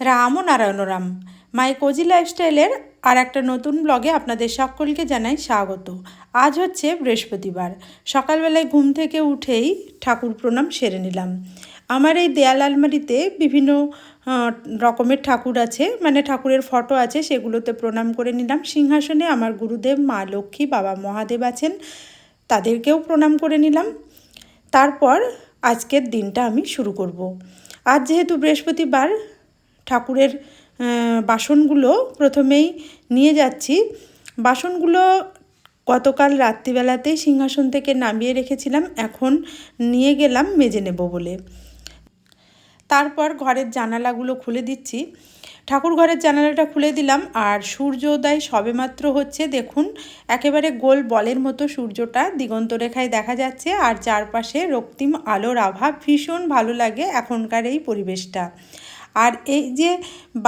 রাম ও Narayan Ram my cosy লাইফস্টাইলের আর একটা নতুন ব্লগে আপনাদের সকলকে জানাই স্বাগত। আজ হচ্ছে বৃহস্পতিবার। সকালবেলায় ঘুম থেকে উঠেই ঠাকুর প্রণাম সেরে নিলাম। আমার এই দেয়াল আলমারিতে বিভিন্ন রকমের ঠাকুর আছে মানে ঠাকুরের ফটো আছে, সেগুলোতে প্রণাম করে নিলাম। সিংহাসনে আমার গুরুদেব, মা লক্ষ্মী, বাবা মহাদেব আছেন, তাদেরকেও প্রণাম করে নিলাম। তারপর আজকের দিনটা আমি শুরু করব। আজ যেহেতু বৃহস্পতিবার ঠাকুরের বাসনগুলো প্রথমেই নিয়ে যাচ্ছি। বাসনগুলো গতকাল রাত্রিবেলাতেই সিংহাসন থেকে নামিয়ে রেখেছিলাম, এখন নিয়ে গেলাম মেজে নেব বলে। তারপর ঘরের জানালাগুলো খুলে দিচ্ছি। ঠাকুর ঘরের জানালাটা খুলে দিলাম, আর সূর্যোদয় সবেমাত্র হচ্ছে, দেখুন, একেবারে গোল বলের মতো সূর্যটা দিগন্ত রেখায় দেখা যাচ্ছে, আর চারপাশে রক্তিম আলোর আভা, ভীষণ ভালো লাগে এখনকার এই পরিবেশটা। আর এই যে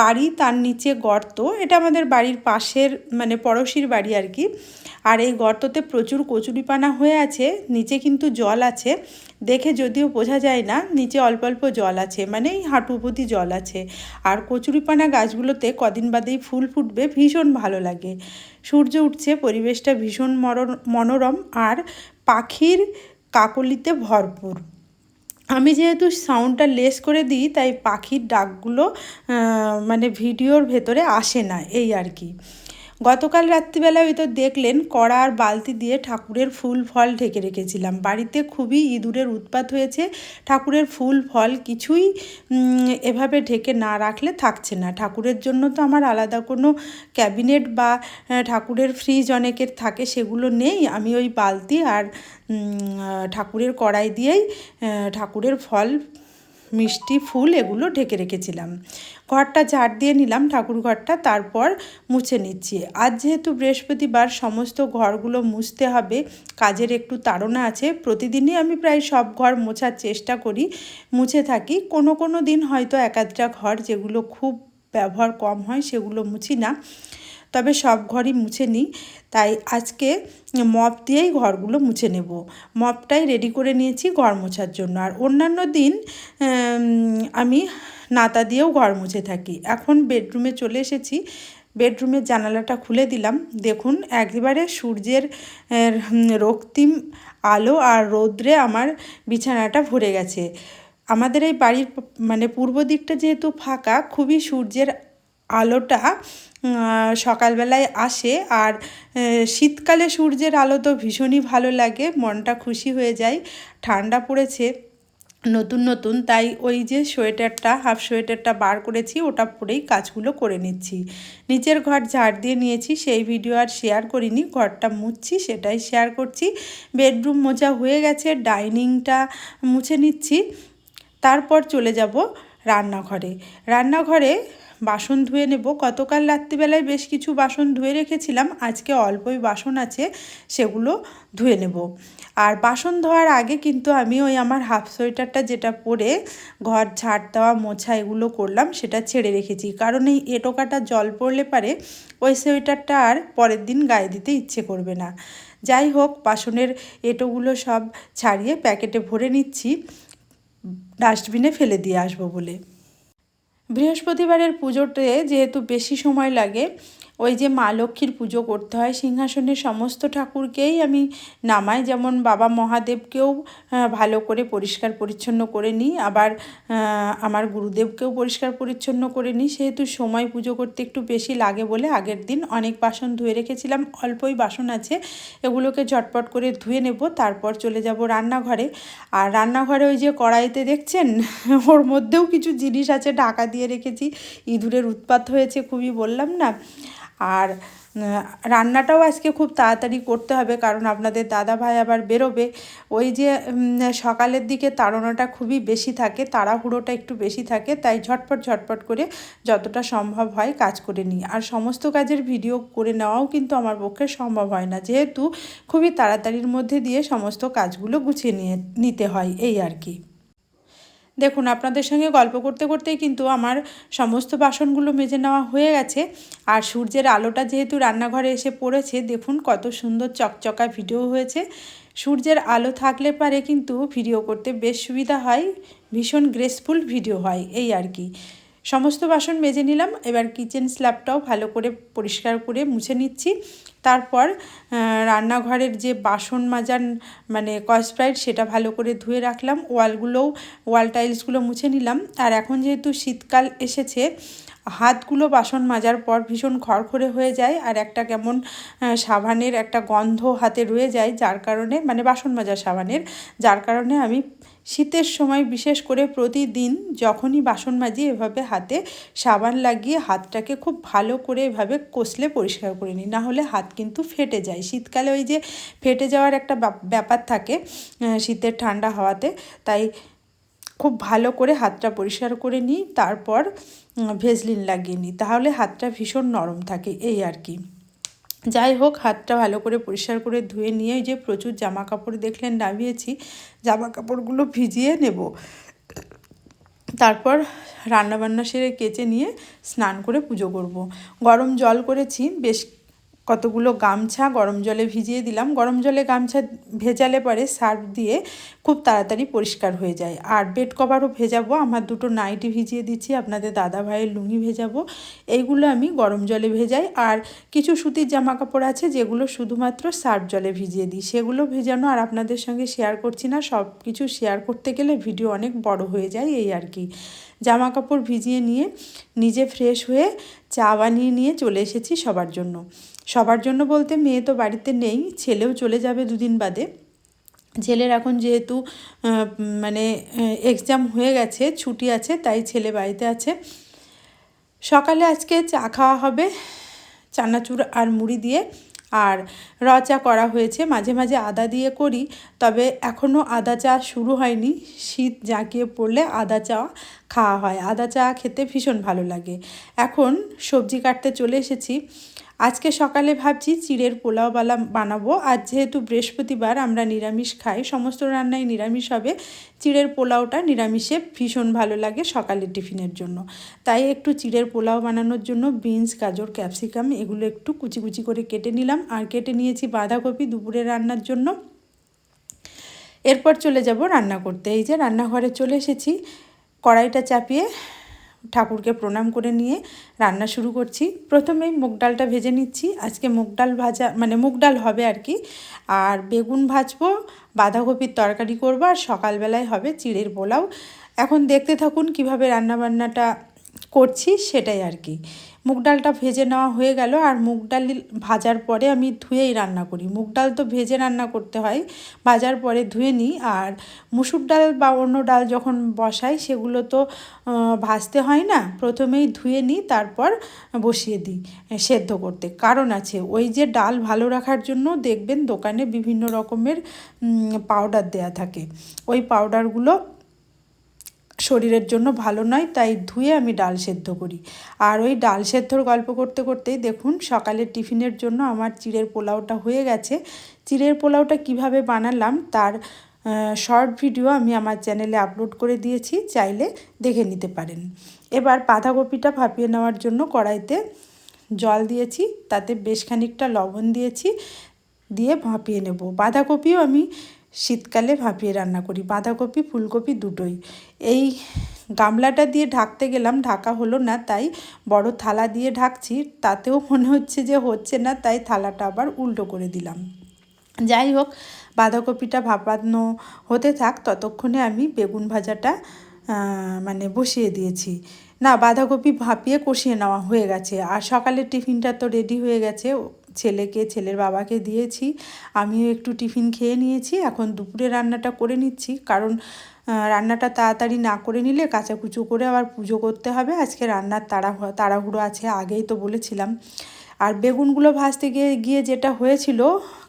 বাড়ি তার নিচে গর্ত, এটা আমাদের বাড়ির পাশের মানে পড়োশির বাড়ি আর কি। আর এই গর্ততে প্রচুর কচুরিপানা হয়ে আছে, নিচে কিন্তু জল আছে। দেখে যদিও বোঝা যায় না, নিচে অল্প অল্প জল আছে মানে এই হাঁটু অবধি জল আছে। আর কচুরিপানা গাছগুলোতে কদিন বাদেই ফুল ফুটবে, ভীষণ ভালো লাগে। সূর্য উঠছে, পরিবেশটা ভীষণ মনোরম, আর পাখির কাকলিতে ভরপুর। আমি যেহেতু সাউন্ডটা লেস করে দিই, তাই পাখির ডাকগুলো মানে ভিডিওর ভেতরে আসে না, এই আর কি। গতকাল রাত্রিবেলা ওই তো দেখলেন, কড়া আর বালতি দিয়ে ঠাকুরের ফুল ফল ঢেকে রেখেছিলাম। বাড়িতে খুবই ইঁদুরের উৎপাত হয়েছে, ঠাকুরের ফুল ফল কিছুই এভাবে ঢেকে না রাখলে থাকছে না। ঠাকুরের জন্য তো আমার আলাদা কোনো ক্যাবিনেট বা ঠাকুরের ফ্রিজ অনেকের থাকে, সেগুলো নেই। আমি ওই বালতি আর ঠাকুরের কড়াই দিয়েই ঠাকুরের ফল, মিষ্টি, ফুল এগুলো ঢেকে রেখেছিলাম। ঘরটা ঝাড় দিয়ে নিলাম ঠাকুর ঘরটা, তারপর মুছে নিচ্ছি। আজ যেহেতু বৃহস্পতিবার, সমস্ত ঘরগুলো মুছতে হবে, কাজের একটু তাড়না আছে। প্রতিদিনই আমি প্রায় সব ঘর মোছার চেষ্টা করি, মুছে থাকি। কোনো কোনো দিন হয়তো এক ঘর যেগুলো খুব ব্যবহার কম হয়, সেগুলো মুছি না। তবে সব ঘরই মুছে নিই। তাই আজকে মপ দিয়েই ঘরগুলো মুছে নেব। মপটাই রেডি করে নিয়েছি ঘর মোছার জন্য। আর অন্যান্য দিন আমি নাতা দিয়েও ঘর মুছে থাকি। এখন বেডরুমে চলে এসেছি। বেডরুমের জানালাটা খুলে দিলাম। দেখুন, একবারে সূর্যের রক্তিম আলো আর রৌদ্রে আমার বিছানাটা ভরে গেছে। আমাদের এই বাড়ির মানে পূর্ব দিকটা যেহেতু ফাঁকা, খুবই সূর্যের আলোটা সকালবেলায় আসে আর শীতকালে সূর্যের আলো তো ভীষণই ভালো লাগে, মনটা খুশি হয়ে যায়, ঠান্ডা পড়েছে, নতুন নতুন, তাই ওই যে সোয়েটারটা, হাফ সোয়েটারটা বার করেছি, ওটা পরেই কাজগুলো করে নিচ্ছি। নিচের ঘর ঝাড় দিয়ে নিয়েছি, সেই ভিডিও আর শেয়ার করিনি, ঘরটা মুছছি, সেটাই শেয়ার করছি বেডরুম মোছা হয়ে গেছে ডাইনিংটা মুছে নিচ্ছি, তারপর চলে যাব রান্নাঘরে। রান্নাঘরে বাসন ধুয়ে নেব। গতকাল রাত্রিবেলায় বেশ কিছু বাসন ধুয়ে রেখেছিলাম। আজকে অল্পই বাসন আছে, সেগুলো ধুয়ে নেব। আর বাসন ধোয়ার আগে কিন্তু আমি ওই আমার হাফ সোয়েটারটা যেটা পরে ঘর ঝাড় দেওয়া, মোছা এগুলো করলাম, সেটা ছেড়ে রেখেছি। কারণ এই এটোকাটা জল পড়লে পারে ওই সোয়েটারটা আর পরের দিন গায়ে দিতে ইচ্ছে করবে না। যাই হোক, বাসনের এটোগুলো সব ছাড়িয়ে প্যাকেটে ভরে নিচ্ছি। ডাস্টবিনে ফেলে দিয়ে আসব বলে। বৃহস্পতিবারের পুজোতে যেহেতু বেশি সময় লাগে ওই যে মা লক্ষ্মীর পুজো করতে হয় সিংহাসনের সমস্ত ঠাকুরকেই আমি নামাই। যেমন বাবা মহাদেবকেও ভালো করে পরিষ্কার পরিচ্ছন্ন করে নিই। আবার আমার গুরুদেবকেও পরিষ্কার পরিচ্ছন্ন করে নিই। সেহেতু সময় পুজো করতে একটু বেশি লাগে বলে আগের দিন অনেক বাসন ধুয়ে রেখেছিলাম। অল্পই বাসন আছে, এগুলোকে ঝটপট করে ধুয়ে নেব, তারপর চলে যাব রান্নাঘরে। আর রান্নাঘরে ওই যে কড়াইতে দেখছেন? ওর মধ্যেও কিছু জিনিস আছে, ঢাকা দিয়ে রেখেছি। ইঁদুরের উৎপাত হয়েছে, খুবই বললাম না? আর রান্নাটাও আজকে খুব তাড়াতাড়ি করতে হবে কারণ আপনাদের দাদা ভাই আবার বেরোবে। ওই যে সকালের দিকে তাড়নাটা খুবই বেশি থাকে, তাড়াহুড়োটা একটু বেশি থাকে, তাই ঝটপট ঝটপট করে যতটা সম্ভব হয় কাজ করে নিই। আর সমস্ত কাজের ভিডিও করে নেওয়াও কিন্তু আমার পক্ষে সম্ভব হয় না, যেহেতু খুবই তাড়াতাড়ির মধ্যে দিয়ে সমস্ত কাজগুলো গুছিয়ে নিয়ে, নিতে হয়, এই আর কি। দেখুন, আপনাদের সঙ্গে গল্প করতে করতেই কিন্তু আমার সমস্ত বাসনগুলো মেজে নেওয়া হয়ে গেছে। আর সূর্যের আলোটা যেহেতু রান্নাঘরে এসে পড়েছে, দেখুন কত সুন্দর চকচকা ভিডিও হয়েছে। সূর্যের আলো থাকলে পারে কিন্তু ভিডিও করতে বেশ সুবিধা হয়, ভীষণ গ্রেসফুল ভিডিও হয়, এই আর কি। সমস্ত বাসন মেজে নিলাম, এবার কিচেন স্ল্যাবটাও ভালো করে পরিষ্কার করে মুছে নিচ্ছি। তারপর রান্নাঘরের যে বাসন মাজার মানে কসপ্রাইট সেটা ভালো করে ধুয়ে রাখলাম। ওয়ালগুলোও, ওয়াল টাইলসগুলো মুছে নিলাম। আর এখন যেহেতু শীতকাল এসেছে হাতগুলো বাসন মাজার পর ভীষণ খড়খড়ে হয়ে যায় আর একটা কেমন সাবানের একটা গন্ধ হাতে রয়ে যায় যার কারণে মানে বাসন মাজার সাবানের, যার কারণে আমি শীতের সময় বিশেষ করে প্রতিদিন যখনই বাসন মাজি এভাবে হাতে সাবান লাগিয়ে হাতটাকে খুব ভালো করে এভাবে কষলে পরিষ্কার করে নিই। না হলে হাত কিন্তু ফেটে যায়। শীতকালে ওই যে ফেটে যাওয়ার একটা ব্যাপার থাকে শীতের ঠান্ডা হওয়াতে। তাই খুব ভালো করে হাতটা পরিষ্কার করে নিই, তারপর ভেজলিন লাগিয়ে নিই। তাহলে হাতটা ভীষণ নরম থাকে, এই আর কি। যাই হোক, হাতটা ভালো করে পরিষ্কার করে ধুয়ে নিয়ে যে প্রচুর জামা কাপড় দেখলেন নামিয়েছি জামা কাপড়গুলো ভিজিয়ে নেব। তারপর রান্নাবান্না সেরে কেচে নিয়ে স্নান করে পুজো করব। গরম জল করেছি, বেশ কতগুলো গামছা গরম জলে ভিজিয়ে দিলাম। গরম জলে গামছা ভেজালে পরে সার্ফ দিয়ে খুব তাড়াতাড়ি পরিষ্কার হয়ে যায়। আর বেড কভারও ভেজাবো, আমার দুটো নাইটি ভিজিয়ে দিচ্ছি, আপনাদের দাদা ভাইয়ের লুঙ্গি ভেজাবো, এইগুলো আমি গরম জলে ভেজাই। আর কিছু সুতির জামা কাপড় আছে, যেগুলো শুধুমাত্র সার্ফ জলে ভিজিয়ে দিই। সেগুলো ভেজানো আর আপনাদের সঙ্গে শেয়ার করছি না, সব কিছু শেয়ার করতে গেলে ভিডিও অনেক বড় হয়ে যায়, এই আর কি। জামা কাপড় ভিজিয়ে নিয়ে নিজে ফ্রেশ হয়ে চা বানিয়ে নিয়ে চলে এসেছি সবার জন্য। সবার জন্য বলতে মেয়ে তো বাড়িতে নেই, ছেলেও চলে যাবে দুদিন বাদে। ছেলের এখন যেহেতু মানে এক্সাম হয়ে গেছে, ছুটি আছে, তাই ছেলে বাড়িতে আছে। সকালে আজকে চা খাওয়া হবে, চানাচুর আর মুড়ি দিয়ে, আর র চা করা হয়েছে। মাঝে মাঝে আদা দিয়ে করি, তবে এখনও আদা চা শুরু হয়নি। শীত জাঁকিয়ে পড়লে আদা চা খাওয়া হয়। আদা চা খেতে ভীষণ ভালো লাগে। এখন সবজি কাটতে চলে এসেছি। আজকে সকালে ভাবছি চিড়ের পোলাও বালা বানাবো। আর যেহেতু বৃহস্পতিবার, আমরা নিরামিষ খাই। সমস্ত রান্নাই নিরামিষ হবে। চিড়ের পোলাওটা নিরামিষে ভীষণ ভালো লাগে সকালের টিফিনের জন্য। তাই একটু চিড়ের পোলাও বানানোর জন্য বিনস, গাজর, ক্যাপসিকাম এগুলো একটু কুচি কুচি করে কেটে নিলাম। আর কেটে নিয়েছি বাঁধাকপি দুপুরে রান্নার জন্য। এরপর চলে যাব রান্না করতে। এই যে রান্নাঘরে চলে এসেছি। কড়াইটা চাপিয়ে ঠাকুরকে প্রণাম করে নিয়ে রান্না শুরু করছি। প্রথমেই মুগ ডালটা ভেজে নিচ্ছি। আজকে মুগ ডাল ভাজা মানে মুগ ডাল হবে আর কি। আর বেগুন ভাজবো, বাঁধাকপির তরকারি করব, আর সকালবেলায় হবে চিড়ের পোলাও। এখন দেখতে থাকুন কীভাবে রান্নাবান্নাটা করছি, সেটাই আর কি। মুগ ডালটা ভেজে নেওয়া হয়ে গেল আর মুগ ডাল ভাজার পরে আমি ধুয়েই রান্না করি। মুগ ডাল তো ভেজে রান্না করতে হয়, ভাজার পরে ধুয়ে নিই আর মুসুর ডাল বা অন্য ডাল যখন বসাই সেগুলো তো ভাজতে হয় না, প্রথমেই ধুয়ে নিই, তারপর বসিয়ে দিই সেদ্ধ করতে। কারণ আছে, ওই যে ডাল ভালো রাখার জন্য দেখবেন দোকানে বিভিন্ন রকমের পাউডার দেয়া থাকে। ওই পাউডারগুলো শরীরের জন্য ভালো নয়, তাই ধুয়ে আমি ডাল সেদ্ধ করি। আর ওই ডাল সেদ্ধর গল্প করতে করতেই দেখুন, সকালের টিফিনের জন্য আমার চিড়ের পোলাওটা হয়ে গেছে। চিড়ের পোলাওটা কীভাবে বানালাম তার শর্ট ভিডিও আমি আমার চ্যানেলে আপলোড করে দিয়েছি, চাইলে দেখে নিতে পারেন। এবার বাঁধাকপিটা ভাপিয়ে নেওয়ার জন্য কড়াইতে জল দিয়েছি, তাতে বেশ খানিকটা লবণ দিয়েছি, দিয়ে ভাপিয়ে নেব। বাঁধাকপিও আমি শীতকালে ভাপিয়ে রান্না করি। বাঁধাকপি, ফুলকপি দুটোই। এই গামলাটা দিয়ে ঢাকতে গেলাম, ঢাকা হলো না, তাই বড় থালা দিয়ে ঢাকছি। তাতেও মনে হচ্ছে যে হচ্ছে না, তাই থালাটা আবার উল্টো করে দিলাম। যাই হোক, বাঁধাকপিটা ভাপানো হতে থাক, ততক্ষণে আমি বেগুন ভাজাটা মানে বসিয়ে দিয়েছি। না, বাঁধাকপি ভাপিয়ে কষিয়ে নেওয়া হয়ে গেছে। আর সকালের টিফিনটা তো রেডি হয়ে গেছে। ছেলেকে, ছেলের বাবাকে দিয়েছি। আমিও একটু টিফিন খেয়ে নিয়েছি। এখন দুপুরে রান্নাটা করে নিচ্ছি। কারণ রান্নাটা তাড়াতাড়ি না করে নিলে কাচাকুচু করে আবার পুজো করতে হবে। আজকে রান্নার তাড়া তাড়াহুড়ো আছে আগেই তো বলেছিলাম। আর বেগুনগুলো ভাজতে গিয়ে গিয়ে যেটা হয়েছিল,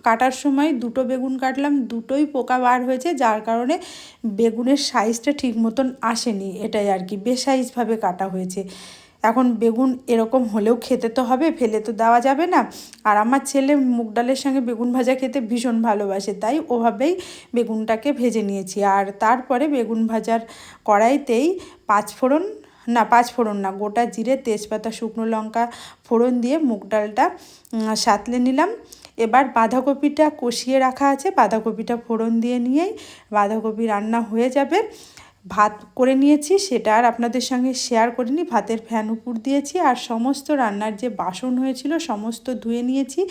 কাটার সময় দুটো বেগুন কাটলাম। দুটোই পোকা বার হয়েছে, যার কারণে বেগুনের সাইজটা ঠিক মতন আসেনি। এটাই আর কি, বেসাইজভাবে কাটা হয়েছে। এখন বেগুন এরকম হলেও খেতে তো হবে, ফেলে তো দেওয়া যাবে না। আর আমার ছেলে মুগ ডালের সঙ্গে বেগুন ভাজা খেতে ভীষণ ভালোবাসে, তাই ওভাবেই বেগুনটাকে ভেজে নিয়েছি। আর তারপরে বেগুন ভাজার কড়াইতেই পাঁচ ফোড়ন, না পাঁচ ফোড়ন না, গোটা জিরে, তেজপাতা, শুকনো লঙ্কা ফোড়ন দিয়ে মুগ ডালটা সাতলে নিলাম। এবার বাঁধাকপিটা কষিয়ে রাখা আছে, বাঁধাকপিটা ফোড়ন দিয়ে নিয়েই বাঁধাকপি রান্না হয়ে যাবে। ভাত করে নিয়েছি, সেটা আর আপনাদের সঙ্গে শেয়ার করিনি। ভাতের ফ্যান উপর দিয়েছি আর সমস্ত রান্নার যে বাসন হয়েছিল, সমস্ত ধুয়ে নিয়েছি।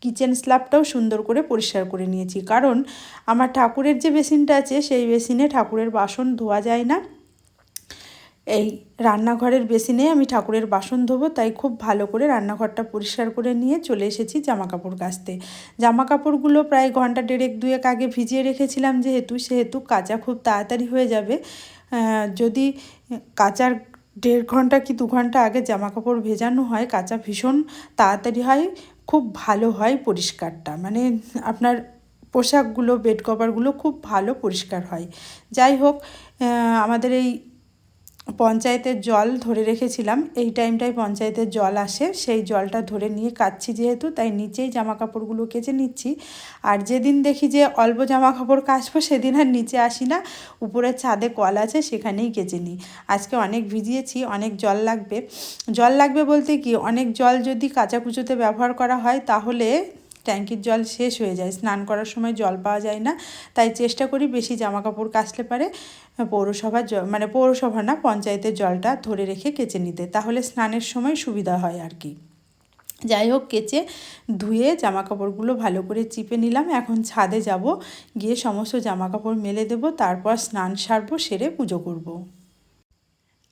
কিচেন স্ল্যাবটাও সুন্দর করে পরিষ্কার করে নিয়েছি। কারণ, আমার ঠাকুরের যে বেসিনটা আছে, সেই বেসিনে ঠাকুরের বাসন ধোয়া যায় না। এই রান্নাঘরের বেসিনে আমি ঠাকুরের বাসন ধোবো, তাই খুব ভালো করে রান্নাঘরটা পরিষ্কার করে নিয়ে চলে এসেছি জামা কাপড় কাচতে। জামা কাপড়গুলো প্রায় ঘণ্টা দেড়েক, দুয়েক আগে ভিজিয়ে রেখেছিলাম যেহেতু, সেহেতু কাচা খুব তাড়াতাড়ি হয়ে যাবে। যদি কাচার দেড় ঘণ্টা কি দু ঘণ্টা আগে জামা কাপড় ভেজানো হয়, কাঁচা ভীষণ তাড়াতাড়ি হয়, খুব ভালো হয় পরিষ্কারটা। মানে আপনার পোশাকগুলো, বেড কভারগুলো খুব ভালো পরিষ্কার হয়। যাই হোক আমাদের এই পঞ্চায়েতের জল ধরে রেখেছিলাম। এই টাইমটায় পঞ্চায়েতের জল আসে। সেই জলটা ধরে নিয়ে কাচ্ছি যেহেতু, তাই নিচেই জামা কাপড়গুলো কেচে নিচ্ছি। আর যেদিন দেখি যে অল্প জামা কাপড় কাচবো, সেদিন আর নিচে আসি না। উপরে ছাদে কল আছে, সেখানেই কেচে নিই। আজকে অনেক ভিজিয়েছি, অনেক জল লাগবে। জল লাগবে বলতে কি, অনেক জল যদি কাচাকুচোতে ব্যবহার করা হয়, তাহলে ট্যাঙ্কির জল শেষ হয়ে যায়। স্নান করার সময় জল পাওয়া যায় না, তাই চেষ্টা করি বেশি জামা কাপড় কাচলে পারে। পৌরসভার জল মানে পৌরসভা না, পঞ্চায়েতের জলটা ধরে রেখে কেচে নিতে, তাহলে স্নানের সময় সুবিধা হয় আর কি। যাই হোক, কেচে ধুয়ে জামা কাপড়গুলো ভালো করে চিপে নিলাম। এখন ছাদে যাব, গিয়ে সমস্ত জামা কাপড় মেলে দেবো, তারপর স্নান সারবো, সেরে পুজো করব।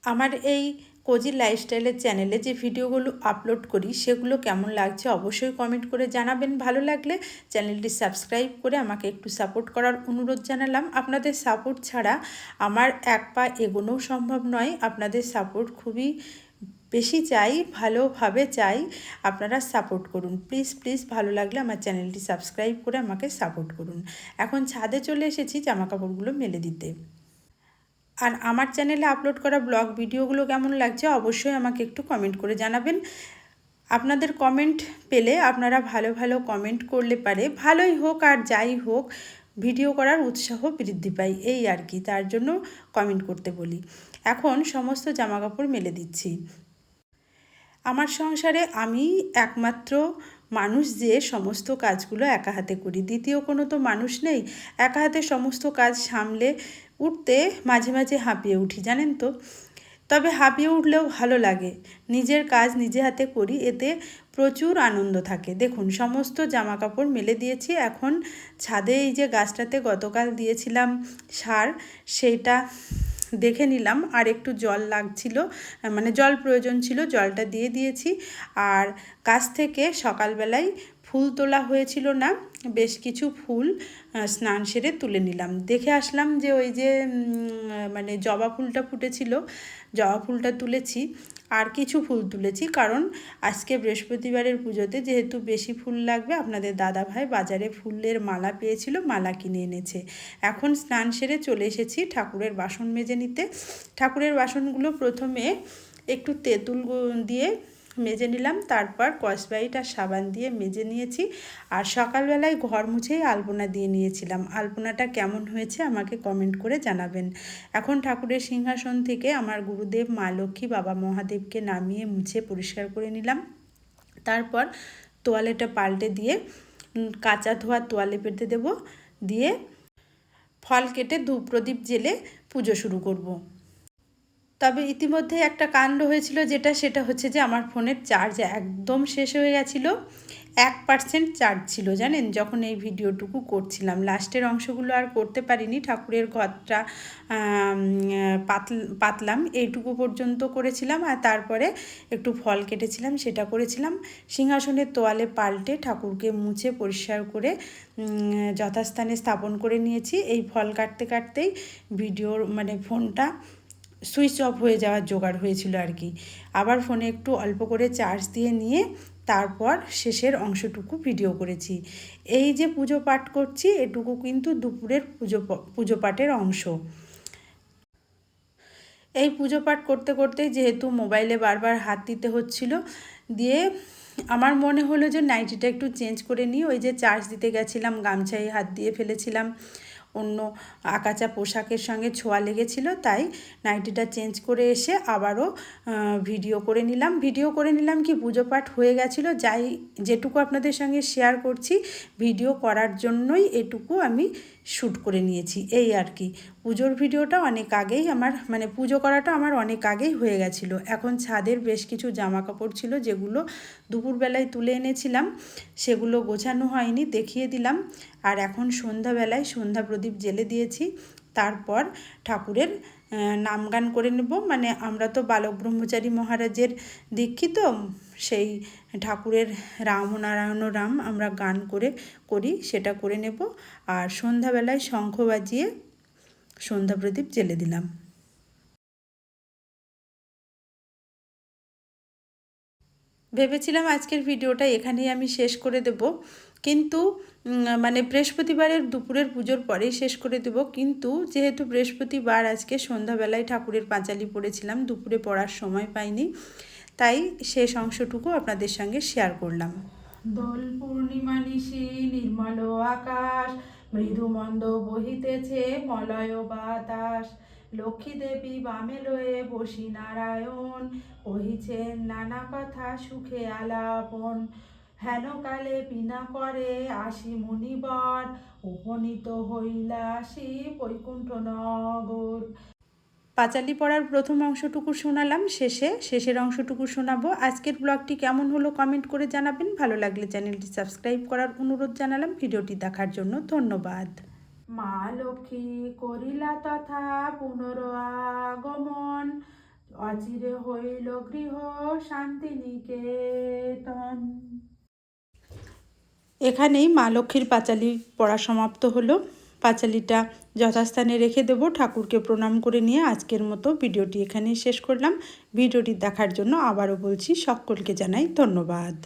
আমার এই কোজি লাইফস্টাইলের চ্যানেলে যে ভিডিওগুলো আপলোড করি, সেগুলো কেমন লাগছে অবশ্যই কমেন্ট করে জানাবেন। ভালো লাগলে চ্যানেলটি সাবস্ক্রাইব করে আমাকে একটু সাপোর্ট করার অনুরোধ জানালাম। আপনাদের সাপোর্ট ছাড়া আমার এক পা এগোনোও সম্ভব নয়। আপনাদের সাপোর্ট খুবই বেশি চাই, ভালোভাবে চাই। আপনারা সাপোর্ট করুন। প্লিজ প্লিজ ভালো লাগলে আমার চ্যানেলটি সাবস্ক্রাইব করে আমাকে সাপোর্ট করুন। এখন ছাদে চলে এসেছি, জামাকাপড়গুলো মেলে দিতে। আর আমার চ্যানেলে আপলোড করা ব্লগ ভিডিওগুলো কেমন লাগছে অবশ্যই আমাকে একটু কমেন্ট করে জানাবেন। আপনাদের কমেন্ট পেলে আপনারা ভালো ভালো কমেন্ট করলে পারে। ভালোই হোক আর যাই হোক ভিডিও করার উৎসাহ বৃদ্ধি পাই এই আর কি। তার জন্য কমেন্ট করতে বলি। এখন সমস্ত জামাকাপড় মেলে দিচ্ছি। আমার সংসারে আমি একমাত্র মানুষ যে সমস্ত কাজগুলো একা হাতে করি। দ্বিতীয় কোনো তো মানুষ নেই। একা হাতে সমস্ত কাজ সামলে উঠতে মাঝে মাঝে হাঁপিয়ে উঠি, জানেন তো? তবে হাঁপিয়ে উঠলেও ভালো লাগে। নিজের কাজ নিজে হাতে করি, এতে প্রচুর আনন্দ থাকে। দেখুন, সমস্ত জামা কাপড় মেলে দিয়েছি। এখন ছাদে এই যে গাছটাতে গতকাল দিয়েছিলাম সার, সেইটা দেখে নিলাম। আর একটু জল লাগছিল মানে জল প্রয়োজন ছিল, জলটা দিয়ে দিয়েছি। আর গাছ থেকে সকালবেলায় ফুল তোলা হয়েছিল না। বেশ কিছু ফুল স্নান সেরে তুলে নিলাম। দেখে আসলাম যে ওই যে মানে জবা ফুলটা ফুটেছিল, জবা ফুলটা তুলেছি, আর কিছু ফুল তুলেছি। কারণ আজকে বৃহস্পতিবারের পুজোতে যেহেতু বেশি ফুল লাগবে, আপনাদের দাদা ভাই বাজারে ফুলের মালা পেয়েছিল, মালা কিনে এনেছে। এখন স্নান সেরে চলে এসেছি ঠাকুরের বাসন মেজে নিতে। ঠাকুরের বাসনগুলো প্রথমে একটু তেঁতুল দিয়ে মেজে নিলাম, তারপর কসবাইট সাবান দিয়ে মেজে নিয়েছি। আর সকালবেলায় ঘর মুছেই আলপনা দিয়ে নিয়েছিলাম। আলপনাটা কেমন হয়েছে আমাকে কমেন্ট করে জানাবেন। এখন ঠাকুরের সিংহাসন থেকে আমার গুরুদেব, মা লক্ষ্মী, বাবা মহাদেবকে নামিয়ে মুছে পরিষ্কার করে নিলাম। তারপর তোয়ালেটা পাল্টে দিয়ে কাঁচা ধোয়া তোয়ালে পেতে দেব। দিয়ে ফল কেটে ধূপ প্রদীপ জেলে পুজো শুরু করব। তবে ইতিমধ্যে একটা কাণ্ড হয়েছিল যেটা, সেটা হচ্ছে যে আমার ফোনের চার্জ একদম শেষ হয়ে গেছিল। এক পার্সেন্ট চার্জ ছিল, জানেন? যখন এই ভিডিওটুকু করছিলাম। লাস্টের অংশগুলো আর করতে পারিনি। ঠাকুরের ঘরটা পাতলাম। এইটুকু পর্যন্ত করেছিলাম। আর তারপরে একটু ফল কেটেছিলাম, সেটা করেছিলাম। সিংহাসনের তোয়ালে পাল্টে ঠাকুরকে মুছে পরিষ্কার করে যথাস্থানে স্থাপন করে নিয়েছি। এই ফল কাটতে কাটতেই ভিডিওর মানে ফোনটা সুইচ অফ হয়ে যাওয়ার জোগাড় হয়েছিল আর কি। আবার ফোনে একটু অল্প করে চার্জ দিয়ে নিয়ে তারপর শেষের অংশটুকু ভিডিও করেছি। এই যে পুজো পাঠ করছি, এটুকু কিন্তু দুপুরের পুজো পুজো পাঠের অংশ। এই পুজো পাঠ করতে করতে যেহেতু মোবাইলে বারবার হাত দিতে হচ্ছিল, দিয়ে আমার মনে হলো যে নাইটিটা একটু চেঞ্জ করে নিই। ওই যে চার্জ দিতে গেছিলাম, গামছায় হাত দিয়ে ফেলেছিলাম। অন্য আকাচা পোশাকের সঙ্গে ছোঁয়া লেগেছিল, তাই নাইটিটা চেঞ্জ করে এসে আবারও ভিডিও করে নিলাম। ভিডিও করে নিলাম কি পুজো পাঠ হয়ে গেছিল, যাই যেটুকু আপনাদের সঙ্গে শেয়ার করছি, ভিডিও করার জন্যই এটুকু আমি শ্যুট করে নিয়েছি। এই আর কি। পুজোর ভিডিওটা অনেক আগেই আমার মানে পুজো করাটা আমার অনেক আগেই হয়ে গেছিল। এখন ছাদের বেশ কিছু জামা কাপড় ছিল, যেগুলো দুপুরবেলায় তুলে এনেছিলাম, সেগুলো গোছানো হয়নি, দেখিয়ে দিলাম। আর এখন সন্ধ্যাবেলায় সন্ধ্যা প্রদীপ জেলে দিয়েছি, তারপর ঠাকুরের নাম গান করে নেব। মানে আমরা তো বালক ব্রহ্মচারী মহারাজের দীক্ষিত, সেই ঠাকুরের রাম নারায়ণ রাম আমরা গান করে, করি, সেটা করে নেব। আর সন্ধ্যাবেলায় শঙ্খ বাজিয়ে সন্ধ্যা প্রদীপ জেলে দিলাম। ভেবেছিলাম আজকের ভিডিওটা এখানেই আমি শেষ করে দেব। কিন্তু মানে বৃহস্পতিবারের দুপুরের পুজোর পরেই শেষ করে দেব। কিন্তু, যেহেতু বৃহস্পতিবার, আজকে সন্ধ্যাবেলায় ঠাকুরের পাঁচালি পড়েছিলাম, দুপুরে পড়ার সময় পাইনি। তাই শেষ অংশটুকু আপনাদের সঙ্গে শেয়ার করলাম। দোল পূর্ণিমা নিশি, নির্মল আকাশ মৃদু মন্দ বহিতেছে, মলয় বাতাস। লক্ষ্মী দেবী বামে লয়ে বসি নারায়ণ, কহিছেন, নানা কথা সুখে আলাপন, হেন কালে বিনা করে আসি মুনিবর, উপনীত হইলা আসি বৈকুণ্ঠ নগর। পাঁচালি পড়ার প্রথম অংশটুকু শোনালাম শেষে, শেষের অংশটুকু শোনাবো। আজকের ব্লগটি কেমন হলো কমেন্ট করে জানাবেন। ভালো লাগলে চ্যানেলটি সাবস্ক্রাইব করার অনুরোধ জানালাম। ভিডিওটি দেখার জন্য ধন্যবাদ। মা লক্ষ্মী করিলা তথা পুনর আগমন। অচিরে হইল গৃহ শান্তিনিকেতন। এখানেই মা লক্ষ্মীর পাঁচালি পড়া সমাপ্ত হলো। পাঁচালিটা যথাস্থানে রেখে দেবো। ঠাকুরকে প্রণাম করে নিয়ে আজকের মতো ভিডিওটি এখানেই শেষ করলাম। ভিডিওটি দেখার জন্য আবারও বলছি, সকলকে জানাই ধন্যবাদ।